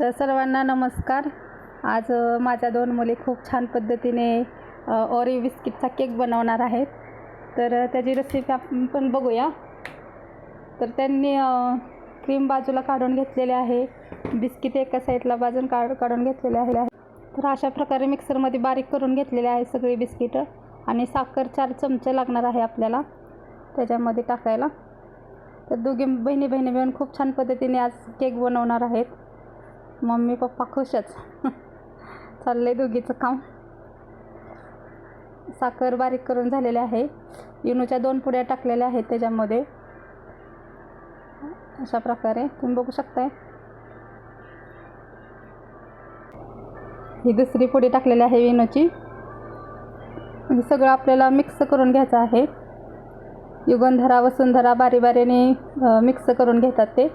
तर सर्वांना नमस्कार. आज माझ्या दोन मुली खूप छान पद्धतीने अ, ओरी बिस्किटचा केक बनवणार आहेत. तर त्याची रेसिपी आपण पण बघूया. तर त्यांनी क्रीम बाजूला काढून घेतलेले आहे. बिस्किट एका साईडला बाजून काढ काढून घेतलेले आहे. तर अशा प्रकारे मिक्सरमध्ये बारीक करून घेतलेले आहे सगळी बिस्किटं आणि साखर चार चमचे लागणार आहे आपल्याला त्याच्यामध्ये टाकायला. तर दोघी बहिणी बहिणी मिळून खूप छान पद्धतीने आज केक बनवणार आहेत. मम्मी पप्पा खुशच चाललं आहे दोघीचं काम. साखर बारीक करून झालेले आहे. इनूच्या दोन पुड्या टाकलेल्या आहेत त्याच्यामध्ये. अशा प्रकारे तुम्ही बघू शकताय. ही दुसरी पुडी टाकलेली आहे विनोची हे म्हणजे सगळं आपल्याला मिक्स करून घ्यायचं आहे. युगंधरा वसुंधरा बारी बारीने मिक्स करून घेतात ते.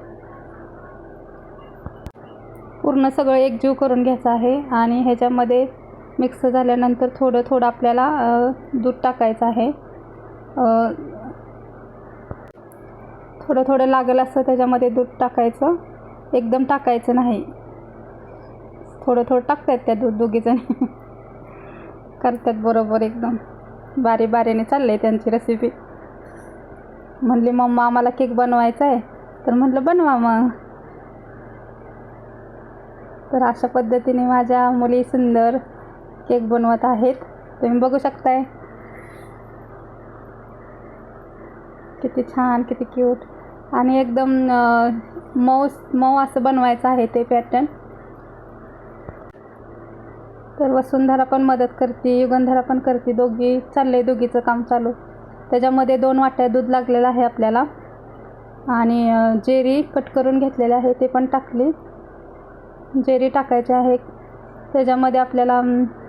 पूर्ण सगळं एकजीव करून घ्यायचं आहे आणि ह्याच्यामध्ये मिक्स झाल्यानंतर थोडं थोडं आपल्याला दूध टाकायचं आहे. थोडं थोडं लागेल असं त्याच्यामध्ये दूध टाकायचं. एकदम टाकायचं नाही. थोडं थोडं टाकतायत त्या दूध दोघीजण. करतात बरोबर एकदम. बारी बारीने चाललं आहे त्यांची रेसिपी म्हणली मम्मा आम्हाला केक बनवायचा आहे तर म्हटलं बनवा मग. तर अशा पद्धतीने माझ्या मुली सुंदर केक बनवत आहेत. तुम्ही बघू शकताय. किती छान किती क्यूट आणि एकदम मऊ मऊ असं बनवायचं आहे ते पॅटर्न तर वसुंधरा पण मदत करते युगंधरा पण करते दोघी. चाललंय दोघीचं काम चालू. त्याच्यामध्ये दोन वाट्या दूध लागलेलं आहे आपल्याला. आणि जेरी कट करून घेतलेले आहे ते पण टाकली. जेरी टाकायचे आहे. त्याच्यामध्ये आपल्याला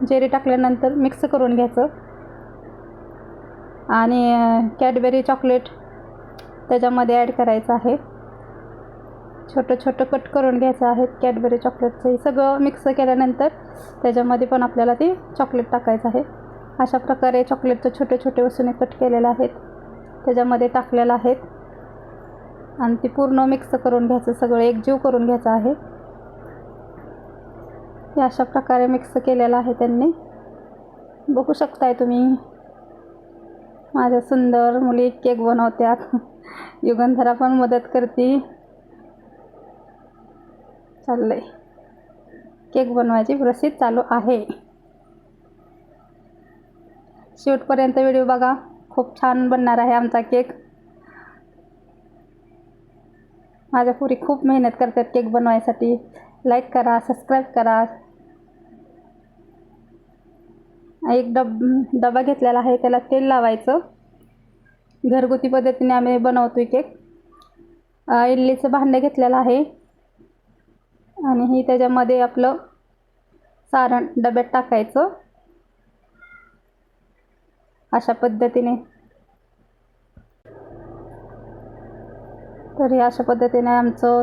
जेरी टाकल्यानंतर मिक्स करून घ्यायचं. आणि कॅडबेरी चॉकलेट त्याच्यामध्ये ॲड करायचं आहे. छोटं छोटं कट करून घ्यायचं आहे कॅडबरी चॉकलेटचं. हे सगळं मिक्स केल्यानंतर त्याच्यामध्ये पण आपल्याला ते चॉकलेट टाकायचं आहे. अशा प्रकारे चॉकलेटचं छोटे छोटे वस्तूने कट केलेले आहेत. त्याच्यामध्ये टाकलेलं आहेत. आणि ती पूर्ण मिक्स करून घ्यायचं. सगळं एकजीव करून घ्यायचं आहे. हे अशा प्रकारे मिक्स केलेलं आहे त्यांनी. बघू शकताय तुम्ही. माझ्या सुंदर मुली केक बनवत्यात युगंधरा पण मदत करते. चाललंय. केक बनवायची प्रसिद्ध चालू आहे. शेवटपर्यंत व्हिडिओ बघा. खूप छान बनणार आहे आमचा केक. माझ्या पुरी खूप मेहनत करतात केक बनवायसाठी. लाईक करा सबस्क्राईब करा. एक डब डबा घेतलेला आहे त्याला तेल लावायचं. घरगुती पद्धतीने आम्ही बनवतो केक. इडलीचं भांडं घेतलेलं आहे. आणि ही त्याच्यामध्ये आपलं सारण डब्यात टाकायचं. अशा पद्धतीने. तर हे अशा पद्धतीने आमचं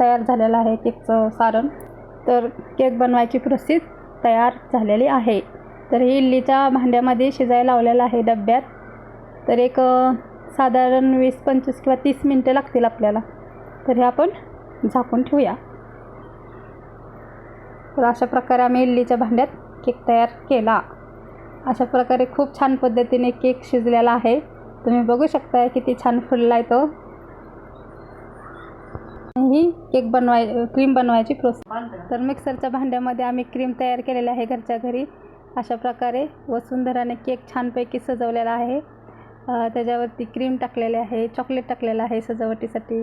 तयार झालेलं आहे केकचं सारण. तर केक बनवायची प्रोसेस तयार झालेली आहे. तर हे इडलीच्या भांड्यामध्ये शिजायला लावलेलं आहे डब्यात. तर एक साधारण वीस पंचवीस किंवा तीस मिनटं लागतील आपल्याला. तर हे आपण झाकून ठेवूया. तर अशा प्रकारे आम्ही इडलीच्या भांड्यात केक तयार केला. अशा प्रकारे खूप छान पद्धतीने केक शिजलेला आहे. तुम्ही बघू शकताय किती छान फुलला आहे तो. ही केक बनवाय क्रीम बनवायची प्रोसेस. तर मिक्सरच्या भांड्यामध्ये आम्ही क्रीम तयार केलेली आहे घरच्या घरी. अशा प्रकारे वसुंधराने केक छानपैकी सजवलेला आहे. त्याच्यावरती क्रीम टाकलेले आहे चॉकलेट टाकलेलं आहे सजावटीसाठी.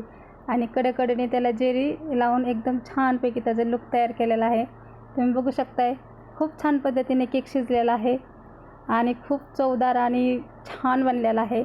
आणि कडेकडेने त्याला जेरी लावून एकदम छानपैकी त्याचं लुक तयार केलेला आहे. तुम्ही बघू शकताय खूप छान पद्धतीने केक शिजलेला आहे. आणि खूप चवदार आणि छान बनलेला आहे.